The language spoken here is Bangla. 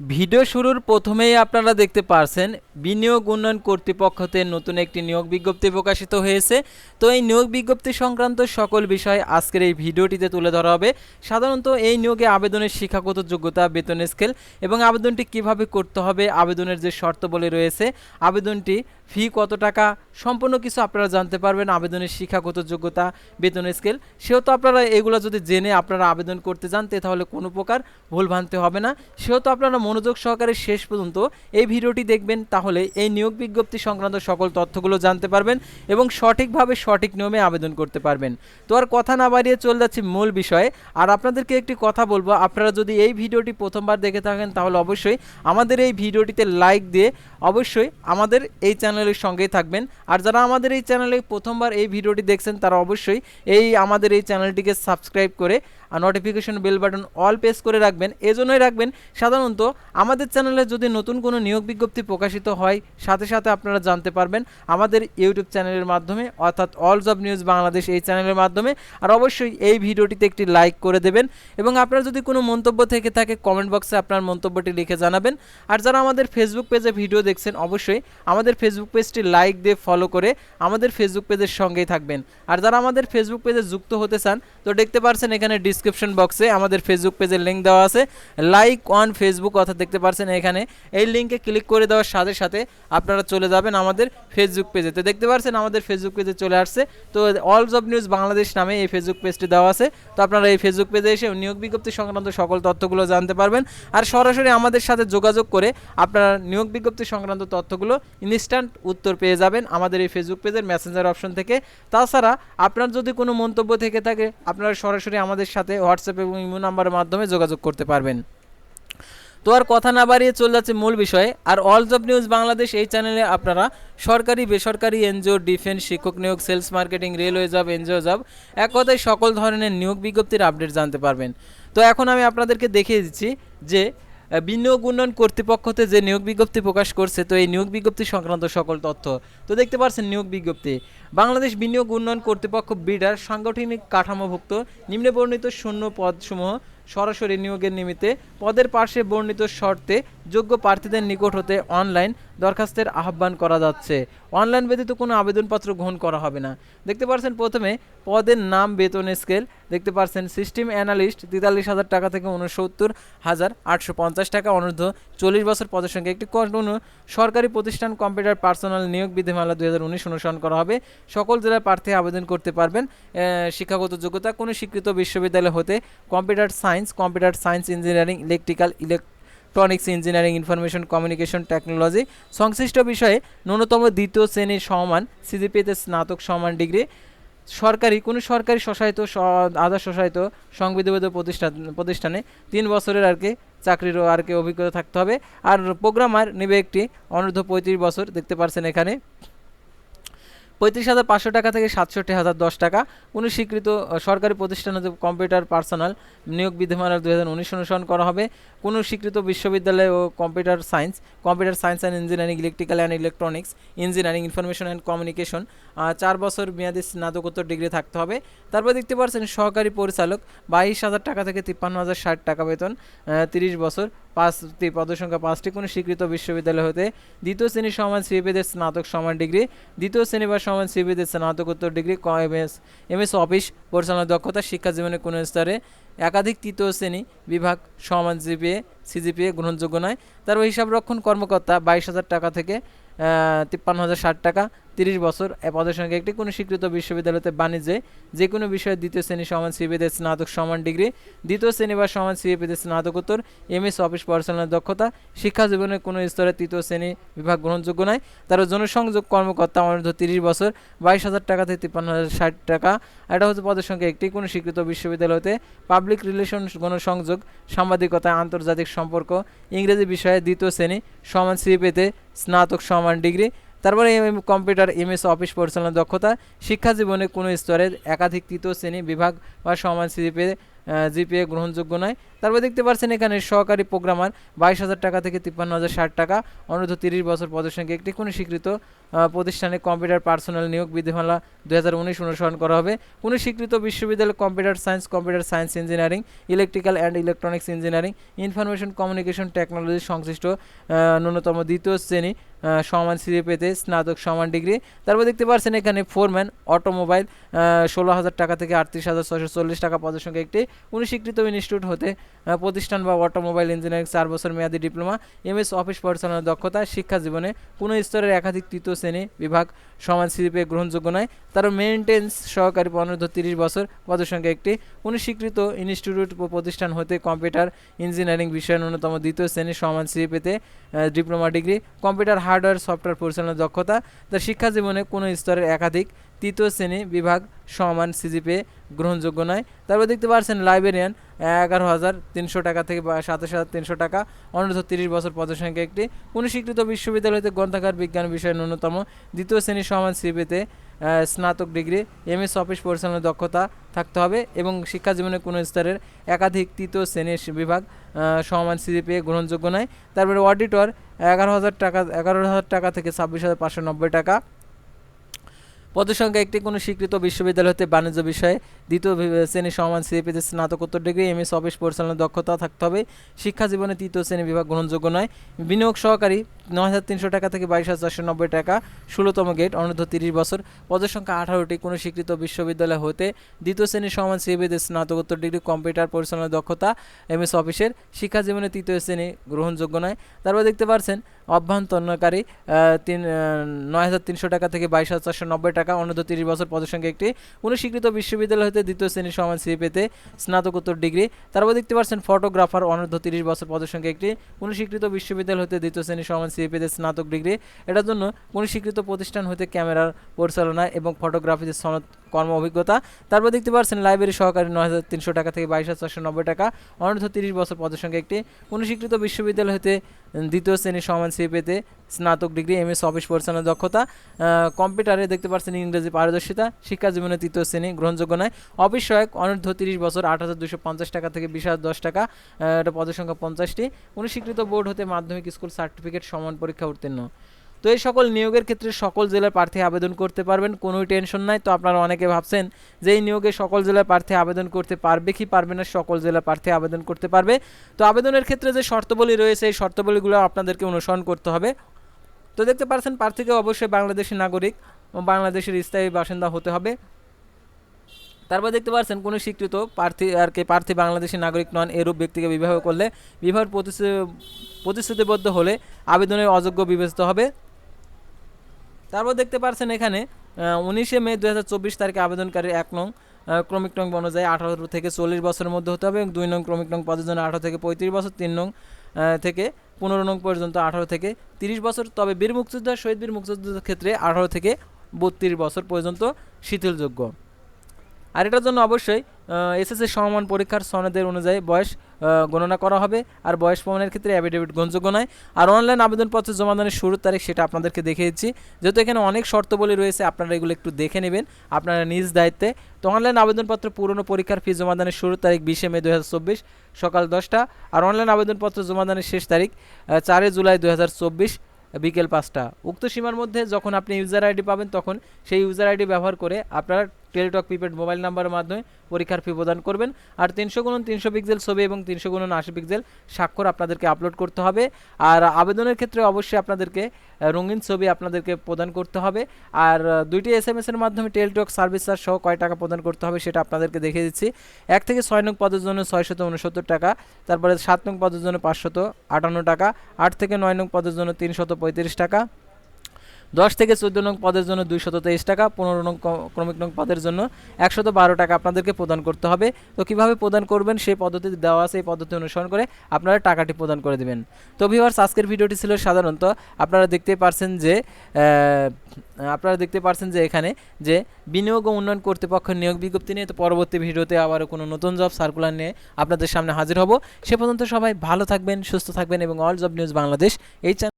ভিডিও শুরুর প্রথমেই আপনারা দেখতে পারছেন, বিনিয়োগ উন্নয়ন কর্তৃপক্ষতে নতুন একটি নিয়োগ বিজ্ঞপ্তি প্রকাশিত হয়েছে। তো এই নিয়োগ বিজ্ঞপ্তি সংক্রান্ত সকল বিষয় আজকের এই ভিডিওটিতে তুলে ধরা হবে। সাধারণত এই নিয়োগে আবেদনের শিক্ষাগত যোগ্যতা, বেতন স্কেল এবং আবেদনটি কীভাবে করতে হবে, আবেদনের যে শর্তাবলী রয়েছে, আবেদনটি ফি কত টাকা, সম্পূর্ণ কিছু আপনারা জানতে পারবেন, আবেদনের শিক্ষাগত যোগ্যতা, বেতন স্কেল। সেহেতু আপনারা এগুলো যদি জেনে আপনারা আবেদন করতে জানতে তাহলে কোনো প্রকার ভুল ভানতে হবে না। সেহেতু আপনারা মনোযোগ সহকারে শেষ পর্যন্ত এই ভিডিওটি দেখবেন, তাহলে এই নিয়োগ বিজ্ঞপ্তি সংক্রান্ত সকল তথ্যগুলো জানতে পারবেন এবং সঠিকভাবে সঠিক নিয়মে আবেদন করতে পারবেন। তো আর কথা না বাড়িয়ে চলে যাচ্ছি মূল বিষয়ে। আর আপনাদেরকে একটি কথা বলব, আপনারা যদি এই ভিডিওটি প্রথমবার দেখে থাকেন, তাহলে অবশ্যই আমাদের এই ভিডিওটিতে লাইক দিয়ে অবশ্যই আমাদের এই চ্যানেলের সঙ্গেই থাকবেন। আর যারা আমাদের এই চ্যানেলে প্রথমবার এই ভিডিওটি দেখছেন, তারা অবশ্যই এই আমাদের এই চ্যানেলটিকে সাবস্ক্রাইব করে আর notification bell button all press করে রাখবেন। এজন্যই রাখবেন, সাধারণত আমাদের চ্যানেলে যদি নতুন কোনো নিয়োগ বিজ্ঞপ্তি প্রকাশিত হয়, সাথে সাথে আপনারা জানতে পারবেন আমাদের ইউটিউব চ্যানেলের মাধ্যমে, অর্থাৎ অল জব নিউজ বাংলাদেশ এই চ্যানেলের মাধ্যমে। আর অবশ্যই এই ভিডিওটিতে একটি লাইক করে দেবেন এবং আপনার যদি কোনো মন্তব্য থেকে থাকে কমেন্ট বক্সে আপনার মন্তব্যটি লিখে জানাবেন। আর যারা আমাদের ফেসবুক পেজে ভিডিও দেখছেন, অবশ্যই আমাদের ফেসবুক পেজটি লাইক দিয়ে ফলো করে আমাদের ফেসবুক পেজের সঙ্গেই থাকবেন। আর যারা আমাদের ফেসবুক পেজে যুক্ত হতে চান, তো দেখতে পারছেন এখানে ডিসক্রিপশন বক্সে আমাদের ফেসবুক পেজের লিঙ্ক দেওয়া আছে। লাইক অন ফেসবুক অর্থাৎ দেখতে পারছেন এখানে। এই লিঙ্কে ক্লিক করে দেওয়ার সাথে সাথে আপনারা চলে যাবেন আমাদের ফেসবুক পেজে তো দেখতে পারছেন আমাদের ফেসবুক পেজে চলে আসছে। তো অল জব নিউজ বাংলাদেশ নামে এই ফেসবুক পেজটি দেওয়া আছে। তো আপনারা এই ফেসবুক পেজে এসে নিয়োগ বিজ্ঞপ্তি সংক্রান্ত সকল তথ্যগুলো জানতে পারবেন। আর সরাসরি আমাদের সাথে যোগাযোগ করে আপনারা নিয়োগ বিজ্ঞপ্তি সংক্রান্ত তথ্যগুলো ইনস্ট্যান্ট উত্তর পেয়ে যাবেন আমাদের এই ফেসবুক পেজের মেসেঞ্জার অপশন থেকে। তাছাড়া আপনার যদি কোনো মন্তব্য থেকে থাকে, আপনারা সরাসরি আমাদের সাথে হোয়াটসঅ্যাপ এবং ইমো নাম্বারের মাধ্যমে যোগাযোগ করতে পারবেন। তো আর কথা না বাড়িয়ে চলে যাচ্ছে মূল বিষয়ে। আর অল জব নিউজ বাংলাদেশ এই চ্যানেলে আপনারা সরকারি, বেসরকারি, এনজিও ডিফেন্স শিক্ষক নিয়োগ sales marketing railway job NGO job এক কথায় সকল ধরনের নিয়োগ বিজ্ঞপ্তির আপডেট জানতে পারবেন। তো এখন আমি আপনাদেরকে দেখিয়ে দিচ্ছি যে বিনিয়োগ উন্নয়ন কর্তৃপক্ষতে যে নিয়োগ বিজ্ঞপ্তি প্রকাশ করছে, তো এই নিয়োগ বিজ্ঞপ্তি সংক্রান্ত সকল তথ্য, তো দেখতে পাচ্ছেন নিয়োগ বিজ্ঞপ্তি। বাংলাদেশ বিনিয়োগ উন্নয়ন কর্তৃপক্ষ বিডার সাংগঠনিক কাঠামোভুক্ত নিম্নে বর্ণিত শূন্য পদসমূহ সরাসরি নিয়োগের নিমিত্তে পদের পার্শ্বে বর্ণিত শর্তে যোগ্য প্রার্থীদের নিকট হতে অনলাইন দরখাস্তের আহ্বান করা যাচ্ছে। অনলাইন ব্যতীত কোনো আবেদনপত্র গ্রহণ করা হবে না। দেখতে পাচ্ছেন প্রথমে পদের নাম, বেতন, স্কেল। দেখতে পাচ্ছেন সিস্টেম অ্যানালিস্ট, তেতাল্লিশ হাজার টাকা থেকে উনসত্তর হাজার আটশো পঞ্চাশ টাকা, অনূর্ধ্ব চল্লিশ বছর পদের সঙ্গে একটি কোনো সরকারি প্রতিষ্ঠান কম্পিউটার পার্সোনাল নিয়োগ বিধিমালা দুই হাজার উনিশ অনুসরণ করা হবে। সকল জেলার প্রার্থী আবেদন করতে পারবেন। শিক্ষাগত যোগ্যতা কোনো স্বীকৃত বিশ্ববিদ্যালয় হতে computer science computer science engineering, electrical electronics, engineering, information, communication, technology সংশ্লিষ্ট বিষয়ে ন্যূনতম দ্বিতীয় শ্রেণির সমান সিজিপিতে স্নাতক সমান ডিগ্রি। সরকারি, কোনো সরকারি স্বশায়িত আধা স্বশায়িত সংবিধিবদ্ধ প্রতিষ্ঠান প্রতিষ্ঠানে তিন বছরের আর কি চাকরিরও আর কি অভিজ্ঞতা থাকতে হবে। আর প্রোগ্রামার নেবে একটি অনূর্ধ্ব পঁয়ত্রিশ বছর, দেখতে পারছেন এখানে। পঁয়ত্রিশ হাজার পাঁচশো টাকা থেকে সাতষট্টি হাজার দশ টাকা। কোনো স্বীকৃত সরকারি প্রতিষ্ঠান হতে কম্পিউটার পার্সোনাল। নিয়োগ বিধিমালা দু হাজার উনিশ অনুসরণ করা হবে। কোনো স্বীকৃত বিশ্ববিদ্যালয় ও computer science computer science and engineering, electrical and electronics, engineering, information and communication. চার বছর মেয়াদী স্নাতকোত্তর ডিগ্রি থাকতে হবে। তারপর দেখতে পাচ্ছেন সহকারী পরিচালক, বাইশ হাজার টাকা থেকে তিপ্পান্ন হাজার ষাট টাকা বেতন তিরিশ বছর। পাঁচটি পদসংখ্যা, পাঁচটি কোনো স্বীকৃত বিশ্ববিদ্যালয় হতে দ্বিতীয় শ্রেণি সমান সিবিদের স্নাতক সমান ডিগ্রি, দ্বিতীয় শ্রেণি বা সমান সিবিদের স্নাতকোত্তর degree M, S M, S office, পরিচালনা দক্ষতা, শিক্ষা জীবনের কোনো স্তরে, একাধিক তৃতীয় শ্রেণি বিভাগ, সমান জিপিএ, সিজিপিএ, গ্রহণযোগ্য নয়। তারপর হিসাব রক্ষণ কর্মকর্তা বাইশ হাজার টাকা থেকে তিপ্পান্ন হাজার ষাট টাকা তিরিশ বছর পদের সঙ্গে একটি কোনো স্বীকৃত বিশ্ববিদ্যালয়তে বাণিজ্যে যে কোনো বিষয়ে দ্বিতীয় শ্রেণি সমান সিবিদের স্নাতক সমান ডিগ্রি, দ্বিতীয় শ্রেণি বা সমান সিএপিতে স্নাতকোত্তর এম এস অফিস পরিচালনার দক্ষতা, শিক্ষা জীবনের কোনো স্তরে তৃতীয় শ্রেণি বিভাগ গ্রহণযোগ্য নয়। তারা জনসংযোগ কর্মকর্তা অনূর্ধ্ব তিরিশ বছর, বাইশ হাজার টাকা থেকে তিপ্পান্ন হাজার ষাট টাকা। এটা হচ্ছে পদের সঙ্গে একটি কোনো স্বীকৃত বিশ্ববিদ্যালয়তে পাবলিক রিলেশন গণসংযোগ সাংবাদিকতা আন্তর্জাতিক সম্পর্ক, ইংরেজি বিষয়ে দ্বিতীয় শ্রেণি সমান সিএপিতে স্নাতক সমান ডিগ্রি তারপরে কম্পিউটার, এমএস, অফিস পরিচালনা দক্ষতা, শিক্ষা জীবনে কোনো স্তরে একাধিক তৃতীয় শ্রেণি বিভাগ বা সমান সিজিপিএ জিপিএ গ্রহণযোগ্য নয়। তারপর দেখতে পাচ্ছেন এখানে সহকারী প্রোগ্রামার, বাইশ হাজার টাকা থেকে তিপ্পান্ন হাজার ষাট টাকা অনূর্ধ্ব তিরিশ বছর পদের সঙ্গে একটি কোনো স্বীকৃত প্রতিষ্ঠানে কম্পিউটার পার্সোনাল নিয়োগ বিধিমালা দুই হাজার উনিশ অনুসরণ করা হবে। কোনো স্বীকৃত বিশ্ববিদ্যালয় computer science computer science engineering, electrical and electronics engineering, information communication technology সংশ্লিষ্ট ন্যূনতম দ্বিতীয় শ্রেণি সমান সিএ পেতে স্নাতক, সমান ডিগ্রি। তারপর দেখতে পাচ্ছেন এখানে ফোরম্যান অটোমোবাইল ষোলো হাজার টাকা থেকে আটত্রিশ হাজার ছশো চল্লিশ টাকা পদের সঙ্গে একটি অনুস্বীকৃত ইনস্টিটিউট হতে প্রতিষ্ঠান বা অটোমোবাইল ইঞ্জিনিয়ারিং চার বছর মেয়াদী ডিপ্লোমা, এমএস অফিস পরিচালনার দক্ষতা, শিক্ষা জীবনে কোনো স্তরের একাধিক তৃতীয় শ্রেণি বিভাগ সমান সিরিপে গ্রহণযোগ্য নয়। তার মেনটেন্স সহকারী অনূর্ধ্ব তিরিশ বছর পদের সঙ্গে একটি অনুস্বীকৃত ইনস্টিটিউট প্রতিষ্ঠান হতে কম্পিউটার ইঞ্জিনিয়ারিং বিষয়ে ন্যূনতম দ্বিতীয় শ্রেণি সমান সিরিপেতে diploma degree computer hardware software পরিচালনার দক্ষতা। তার শিক্ষা জীবনে কোনো স্তরের একাধিক তৃতীয় শ্রেণি বিভাগ সমান সিজিপে গ্রহণযোগ্য নয়। তারপর দেখতে পাচ্ছেন লাইব্রেরিয়ান এগারো হাজার তিনশো টাকা থেকে সাতাশ হাজার তিনশো টাকা, অনূর্ধ্ব তিরিশ বছর পদের সংখ্যা একটি। কোনো স্বীকৃত বিশ্ববিদ্যালয় হতে গ্রন্থাগার, বিজ্ঞান বিষয়ে ন্যূনতম। দ্বিতীয় শ্রেণি সমান সিপিতে স্নাতক ডিগ্রি এম এস অফিস পরিচালনার দক্ষতা থাকতে হবে এবং শিক্ষা জীবনে কোনো স্তরের একাধিক তৃতীয় শ্রেণির বিভাগ সমান সিজিপে গ্রহণযোগ্য নয়। তারপরে অডিটর, এগারো হাজার টাকা, এগারো হাজার টাকা থেকে ছাব্বিশ হাজার পাঁচশো নব্বই টাকা। পদের সংখ্যা একটি কোনো স্বীকৃত বিশ্ববিদ্যালয় হতে বাণিজ্য বিষয়ে দ্বিতীয় শ্রেণি সমান সিএপিতে স্নাতকোত্তর ডিগ্রি এমএস অফিস পরিচালনার দক্ষতা থাকতে হবে। শিক্ষা জীবনে তৃতীয় শ্রেণি বিভাগ গ্রহণযোগ্য নয়। বিনিয়োগ সহকারী নয় হাজার তিনশো টাকা থেকে বাইশ হাজার চারশো নব্বই টাকা, ষোলোতম গেট, অনূর্ধ্ব তিরিশ বছর। পদের সংখ্যা আঠারোটি, কোনো স্বীকৃত বিশ্ববিদ্যালয় হতে দ্বিতীয় শ্রেণি সমান সিএপিতে স্নাতকোত্তর ডিগ্রি, কম্পিউটার পরিচালনার দক্ষতা এম এস অফিসের। শিক্ষা জীবনে তৃতীয় শ্রেণি গ্রহণযোগ্য নয়। তারপর দেখতে পাচ্ছেন অভ্যন্তরণকারী তিন নয় হাজার তিনশো টাকা থেকে বাইশ হাজার চারশো নব্বই টাকা, অনূর্ধ্ব তিরিশ বছর পদের সঙ্গে একটি কোনো স্বীকৃত বিশ্ববিদ্যালয় হতে দ্বিতীয় শ্রেণির সমান সি পেতে স্নাতকোত্তর ডিগ্রি। তারপর দেখতে পাচ্ছেন ফটোগ্রাফার, অনূর্ধ্ব তিরিশ বছর পদের সঙ্গে একটি কোনো স্বীকৃত বিশ্ববিদ্যালয় হতে দ্বিতীয় শ্রেণি সমান সি পেতে স্নাতক ডিগ্রি। এটার জন্য কোনো স্বীকৃত প্রতিষ্ঠান হতে ক্যামেরার পরিচালনা এবং ফটোগ্রাফিতে সনদ কর্ম অভিজ্ঞতা। তারপর দেখতে পাচ্ছেন লাইব্রেরি সহকারী নয় হাজার তিনশো টাকা থেকে বাইশ হাজার চারশো নব্বই টাকা। অনূর্ধ্ব তিরিশ বছর পদের সঙ্গে একটি। কোনো স্বীকৃত বিশ্ববিদ্যালয় হতে দ্বিতীয় শ্রেণি সমান পেতে স্নাতক ডিগ্রি, এম এস অফিস পরিচালনার দক্ষতা। কম্পিউটারে দেখতে পাচ্ছেন ইংরেজি পারদর্শিতা। শিক্ষা জীবনে তৃতীয় শ্রেণি, গ্রহণযোগ্য নয়। অফিস সহায়ক, অনূর্ধ্ব তিরিশ বছর, আট হাজার দুশো পঞ্চাশ টাকা থেকে বিশ হাজার দশ টাকা। এটা পদের সংখ্যা পঞ্চাশটি অনুস্বীকৃত বোর্ড হতে মাধ্যমিক স্কুল সার্টিফিকেট সমান পরীক্ষা উত্তীর্ণ। তো এই সকল নিয়োগের ক্ষেত্রে সকল জেলার প্রার্থী আবেদন করতে পারবেন, কোনোই টেনশন নাই। তো আপনারা অনেকে ভাবছেন যে এই নিয়োগে সকল জেলার প্রার্থী আবেদন করতে পারবে কি পারবে না, সকল জেলার প্রার্থী আবেদন করতে পারবে। তো আবেদনের ক্ষেত্রে যে শর্তাবলী রয়েছে, এই শর্তাবলীগুলো আপনাদেরকে অনুসরণ করতে হবে। তো দেখতে পাচ্ছেন প্রার্থীকে অবশ্যই বাংলাদেশি নাগরিক বাংলাদেশের স্থায়ী বাসিন্দা হতে হবে। তারপর দেখতে পাচ্ছেন কোনো স্বীকৃত প্রার্থী আর কি প্রার্থী বাংলাদেশি নাগরিক নন, এরূপ ব্যক্তিকে বিবাহ করলে বিবাহ প্রতিশ্রু- প্রতিশ্রুতিবদ্ধ হলে আবেদনের অযোগ্য বিবেচিত হবে। তারপর দেখতে পারছেন এখানে উনিশে মে দু হাজার চব্বিশ তারিখে আবেদনকারী এক নং ক্রমিক নং অনুযায়ী আঠারো থেকে চল্লিশ বছরের মধ্যে হতে হবে এবং দুই নং ক্রমিক নং পদের জন্য আঠারো থেকে পঁয়ত্রিশ বছর, তিন নং থেকে পনেরো নং পর্যন্ত আঠারো থেকে তিরিশ বছর। তবে বীর মুক্তিযোদ্ধা, শহীদ বীর মুক্তিযোদ্ধার ক্ষেত্রে আঠারো থেকে বত্রিশ বছর পর্যন্ত শিথিলযোগ্য। আর এটার জন্য অবশ্যই এসএসসি সমমান পরীক্ষার সনদের অনুযায়ী বয়স গণনা করা হবে। আর বয়স প্রমাণের ক্ষেত্রে অ্যাফিডেভিট গ্রহণযোগ্য নয়। আর অনলাইন আবেদনপত্র জমা দানের শুরুর তারিখ সেটা আপনাদেরকে দেখিয়েছি। যেহেতু এখানে অনেক শর্তাবলী রয়েছে, আপনারা এগুলো একটু দেখে নেবেন। আপনারা নিজ দায়িত্বে। তো অনলাইন আবেদনপত্র পুরনো পরীক্ষার ফি জমা দানের শুরুর তারিখ বিশে মে দু হাজার চব্বিশ, সকাল দশটা। আর অনলাইন আবেদনপত্র জমা দানের শেষ তারিখ চারই জুলাই দু হাজার চব্বিশ, বিকেল পাঁচটা। উক্ত সীমার মধ্যে যখন আপনি ইউজার আইডি পাবেন, তখন সেই ইউজার আইডি ব্যবহার করে আপনারা টেলিটক প্রিপেড মোবাইল নাম্বারের মাধ্যমে পরীক্ষার ফি প্রদান করবেন। আর তিনশো গুণন তিনশো পিক্সেল ছবি এবং তিনশো গুণন আশি পিক্সেল স্বাক্ষর আপনাদেরকে আপলোড করতে হবে। আর আবেদনের ক্ষেত্রে অবশ্যই আপনাদেরকে রঙিন ছবি আপনাদেরকে প্রদান করতে হবে। আর দুইটি এস এম এস এর মাধ্যমে টেলিটক সার্ভিস চার্জ সহ কয় টাকা প্রদান করতে হবে সেটা আপনাদেরকে দেখিয়ে দিচ্ছি। এক থেকে ছয় নং পদের জন্য ছয়শত উনসত্তর টাকা, তারপরে সাত নং পদের জন্য পাঁচশত আটান্ন টাকা, আট থেকে নয় নং পদের জন্য তিনশত পঁয়ত্রিশ টাকা দশ থেকে চোদ্দ নং পদের জন্য দুইশত তেইশ টাকা, পনেরো নং ক্রমিক নং পদের জন্য একশত বারো টাকা আপনাদেরকে প্রদান করতে হবে। তো কীভাবে প্রদান করবেন সেই পদ্ধতি দেওয়া আছে, এই পদ্ধতি অনুসরণ করে আপনারা টাকাটি প্রদান করে দেবেন। তো ভিউয়ার্স আজকের ভিডিওটি ছিল সাধারণত আপনারা দেখতে পারছেন যে আপনারা দেখতে পারছেন যে এখানে যে বিনিয়োগ ও উন্নয়ন কর্তৃপক্ষের নিয়োগ বিজ্ঞপ্তি নিয়ে, তো পরবর্তী ভিডিওতে আবারও কোনো নতুন জব সার্কুলার নিয়ে আপনাদের সামনে হাজির হব। সে পর্যন্ত সবাই ভালো থাকবেন, সুস্থ থাকবেন এবং অল জব নিউজ বাংলাদেশ, এই চ্যানেল